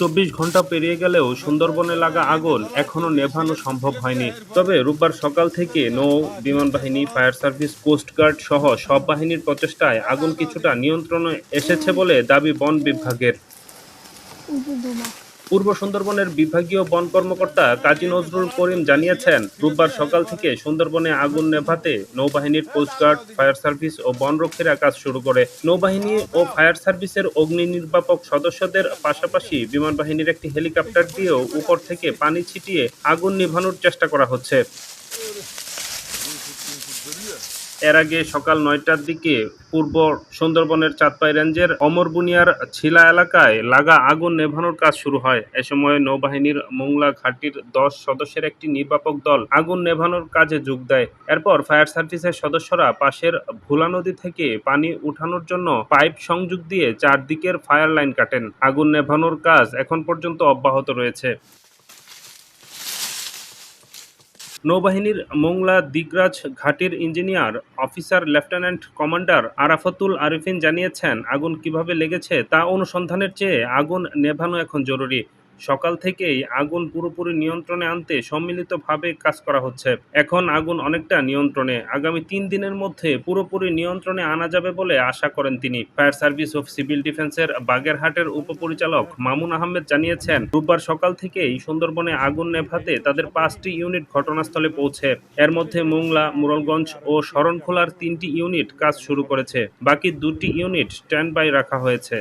চব্বিশ ঘণ্টা পেরিয়ে গেলেও সুন্দরবনে লাগা আগুন এখনও নেভানো সম্ভব হয়নি। তবে রোববার সকাল থেকে নৌ, বিমান বাহিনী, ফায়ার সার্ভিস কোস্টগার্ড সহ সব বাহিনীর প্রচেষ্টায় আগুন কিছুটা নিয়ন্ত্রণে এসেছে বলে দাবি বন বিভাগের। পূর্ব সুন্দরবনের বিভাগীয় বন কর্মকর্তা কাজী নজরুল করিম জানিয়েছেন, রোববার সকাল থেকে সুন্দরবনে আগুন নেভাতে নৌবাহিনীর কোস্টগার্ড ফায়ার সার্ভিস ও বনরক্ষীরা কাজ শুরু করে। নৌবাহিনী ও ফায়ার সার্ভিসের অগ্নি নির্বাপক সদস্যদের পাশাপাশি বিমান বাহিনীর একটি হেলিকপ্টার দিয়েও উপর থেকে পানি ছিটিয়ে আগুন নিভানোর চেষ্টা করা হচ্ছে। এর আগে সকাল নয়টার দিকে পূর্ব সুন্দরবনের চাঁদপাই রেঞ্জের অমরবুনিয়ার ছিলা এলাকায় লাগা আগুন নেভানোর কাজ শুরু হয়। এ সময় নৌবাহিনীর মোংলা ঘাটির দশ সদস্যের একটি নির্বাপক দল আগুন নেভানোর কাজে যোগ দেয়। এরপর ফায়ার সার্ভিসের সদস্যরা পাশের ভোলা নদী থেকে পানি উঠানোর জন্য পাইপ সংযোগ দিয়ে চারদিকের ফায়ার লাইন কাটেন। আগুন নেভানোর কাজ এখন পর্যন্ত অব্যাহত রয়েছে। নৌবাহিনীর Mongla Digraj ঘাটির engineer, officer lieutenant commander Arafatul Arifin জানিয়েছেন, আগুন কীভাবে লেগেছে তা অনুসন্ধানের চেয়ে আগুন নেভানো এখন জরুরি। সকাল থেকেই আগুন পুরোপুরি নিয়ন্ত্রণে আনতে সম্মিলিতভাবে কাজ করা হচ্ছে। এখন আগুন অনেকটা নিয়ন্ত্রণে। আগামী তিন দিনের মধ্যে পুরোপুরি নিয়ন্ত্রণে আনা যাবে বলে আশা করেন তিনি। ফায়ার সার্ভিস অফ সিভিল ডিফেন্সের বাগেরহাটের উপপরিচালক মামুন আহমেদ জানিয়েছেন, রোববার সকাল থেকেই সুন্দরবনে আগুন নেভাতে তাদের পাঁচটি ইউনিট ঘটনাস্থলে পৌঁছে। এর মধ্যে মোংলা, মুরলগঞ্জ ও শরণখোলার তিনটি ইউনিট কাজ শুরু করেছে। বাকি দুটি ইউনিট স্ট্যান্ড বাই রাখা হয়েছে।